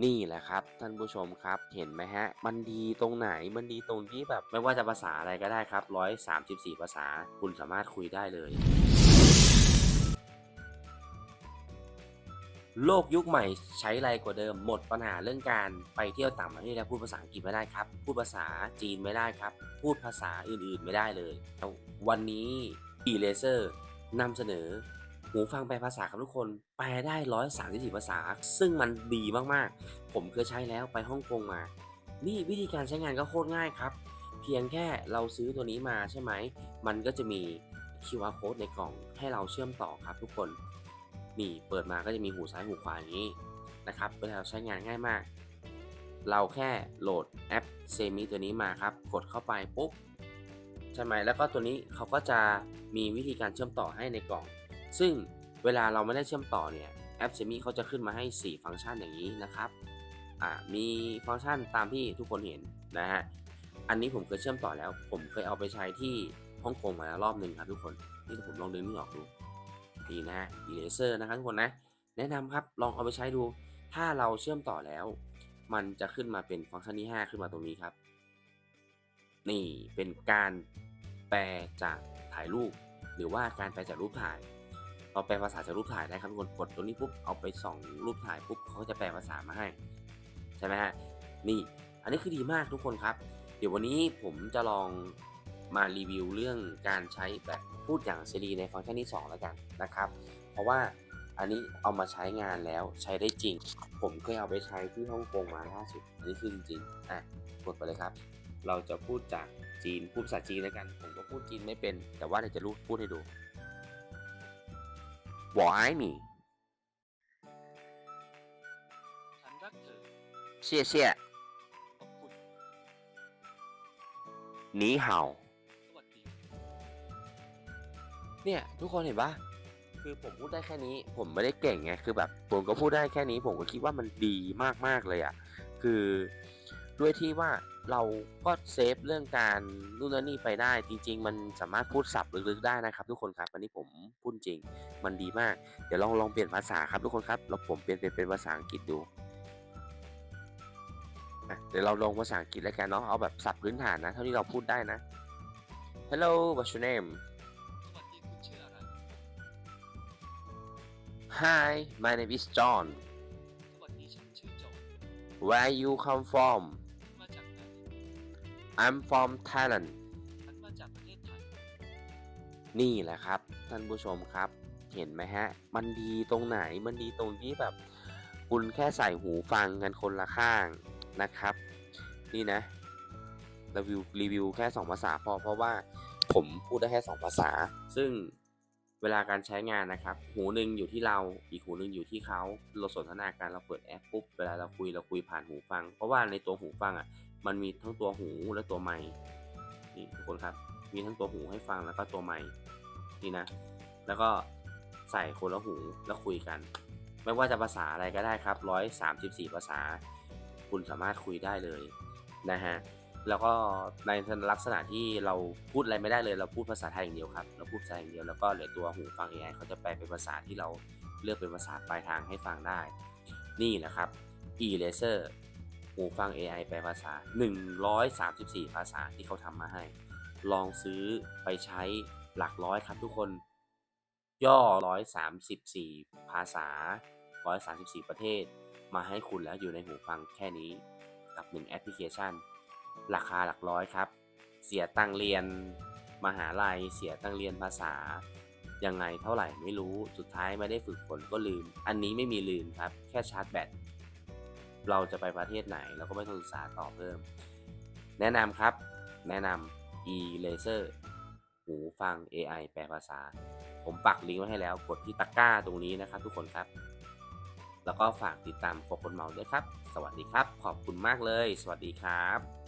นี่แหละครับท่านผู้ชมครับเห็นไหมฮะ มันดีตรงไหนมันดีตรงที่แบบ ไม่ว่าจะภาษาอะไรก็ได้ครับ 134 ภาษาคุณสามารถคุยได้เลย โลกยุคใหม่ใช้ไรกว่าเดิม หมดปัญหาเรื่องการไปเที่ยวต่างประเทศแล้วพูดภาษาอังกฤษไม่ได้ครับ พูดภาษาจีนไม่ได้ครับ พูดภาษาอื่นๆไม่ได้เลย วันนี้ e l a s e r นำเสนอ หูฟังแปลภาษาครับทุกคน แปลได้134ภาษา ซึ่งมันดีมากๆ ผมเคยใช้แล้วไปฮ่องกงมา นี่วิธีการใช้งานก็โคตรง่ายครับ เพียงแค่เราซื้อตัวนี้มาใช่ไหม มันก็จะมี QR code ในกล่องให้เราเชื่อมต่อครับทุกคน นี่เปิดมาก็จะมีหูซ้ายหูขวาอย่างนี้นะครับเวลาเราใช้งานง่ายมาก เราแค่โหลดแอปเซมิตัวนี้มาครับ กดเข้าไปปุ๊บใช่ไหมแล้วก็ตัวนี้เขาก็จะมีวิธีการเชื่อมต่อให้ในกล่อง ซึ่งเวลาเราไม่ได้เชื่อมต่อเนี่ยแอปเซมิเขาจะขึ้นมาให้ 4 ฟังก์ชันอย่างนี้นะครับอ่ามีฟังก์ชันตามที่ทุกคนเห็นนะฮะ อันนี้ผมเคยเชื่อมต่อแล้ว ผมเคยเอาไปใช้ที่ฮ่องกงมาแล้วรอบหนึ่งครับทุกคน นี่ผมลองดึงนี่ออกดูนี่นะฮะอีเลเซอร์นะครับทุกคนนะ แนะนำครับลองเอาไปใช้ดู ถ้าเราเชื่อมต่อแล้ว มันจะขึ้นมาเป็นฟังก์ชันที่ 5 ขึ้นมาตรงนี้ครับ นี่เป็นการแปลจากถ่ายรูป หรือว่าการแปลจากรูปถ่าย เราแปลภาษาจากรูปถ่ายได้ครับทุกคนกดตรงนี้ปุ๊บเอาไปส่องรูปถ่ายปุ๊บเขาจะแปลภาษามาให้ใช่ไหมฮะนี่อันนี้คือดีมากทุกคนครับ เดี๋ยววันนี้ผมจะลองมารีวิวเรื่องการใช้แบบพูดอย่างซีรีในฟังก์ชันที่ 2 แล้วกันนะครับ เพราะว่าอันนี้เอามาใช้งานแล้วใช้ได้จริง ผมเคยเอาไปใช้ที่ฮ่องกงมาล่าสุดอันนี้คือจริงๆอะกดไปเลยครับ เราจะพูดจากจีนพูดภาษาจีนแล้วกัน ผมก็พูดจีนไม่เป็น แต่ว่าเดี๋ยวจะรู้พูดให้ดู 我爱你 ฉันรักเธอ 谢谢 ขอบคุณ 你好 สวัสดี เนี่ยทุกคนเห็นปะคือผมพูดได้แค่นี้ ผมไม่ได้เก่งไงคือแบบผมก็พูดได้แค่นี้ ผมก็คิดว่ามันดีมากๆเลยอะ่ะคือ ด้วยที่ว่าเราก็เซฟเรื่องการนู่นนั่นนี่ไปได้จริง ๆ มันสามารถพูดศัพท์ลึกๆได้นะครับ ทุกคนครับอันนี้ผมพูดจริง มันดีมาก เดี๋ยวลองลองเปลี่ยนภาษาครับทุกคนครับเราผมเปลี่ยนเป็นเป็นภาษาอังกฤษดูอะเดี๋ยวเราลองภาษาอังกฤษแล้วกันเนาะเอาแบบศัพท์พื้นฐานนะ เท่าที่เราพูดได้นะ Hello what's your name สวัสดีคุณชื่ออะไร Hi my name is John สวัสดีฉันชื่อโจ Where you come from มาจากไหน I'm from Thailand ฉันมาจากประเทศไทย นี่แหละครับ ท่านผู้ชมครับ เห็นไหมฮะ มันดีตรงไหนมันดีตรงที่แบบ คุณแค่ใส่หูฟังกันคนละข้างนะครับ นี่นะ รีวิวรีวิวแค่ 2 ภาษาพอเพราะว่าผมพูดได้แค่ 2 ภาษา ซึ่ง เวลาการใช้งานนะครับ หูหนึ่งอยู่ที่เราอีกหูหนึ่งอยู่ที่เขาเราสนทนาการเราเปิดแอปปุ๊บเวลาเราคุยเราคุยผ่านหูฟัง เพราะว่าในตัวหูฟังอะมันมีทั้งตัวหูและตัวไมค์นี่ทุกคนครับ มีทั้งตัวหูให้ฟังแล้วก็ตัวไมค์นี่นะ แล้วก็ใส่คนละหูแล้วคุยกัน ไม่ว่าจะภาษาอะไรก็ได้ครับ 134 ภาษา คุณสามารถคุยได้เลยนะฮะ แล้วก็ในลักษณะที่เราพูดอะไรไม่ได้เลย เราพูดภาษาไทยอย่างเดียวครับ เราพูดภาษาอย่างเดียวแล้วก็เหลือตัวหูฟัง AI เขาจะแปลเป็นภาษาที่เราเลือกเป็นภาษาปลายทางให้ฟังได้ นี่แหละครับ e l a s e r หูฟัง AI แปลภาษา 134 ภาษาที่เขาทำมาให้ ลองซื้อไปใช้หลักร้อยครับทุกคน ย่อ 134 ภาษา 134 ประเทศ มาให้คุณแล้วอยู่ในหูฟังแค่นี้กับ 1 แอปพลิเคชัน ราคาหลักร้อยครับ เสียตังเรียนมหาลัย เสียตังเรียนภาษา ยังไงเท่าไหร่ไม่รู้ สุดท้ายไม่ได้ฝึกฝนก็ลืม อันนี้ไม่มีลืมครับ แค่ชาร์จแบต เราจะไปประเทศไหนเราก็ไม่ต้องศึกษาต่อเพิ่ม แนะนำครับ แนะนำ e laser หูฟัง AI แปลภาษา ผมปักลิงก์ไว้ให้แล้ว กดที่ตะกร้าตรงนี้นะครับทุกคนครับ แล้วก็ฝากติดตามโฟคนเมาด้วยครับ สวัสดีครับ ขอบคุณมากเลย สวัสดีครับ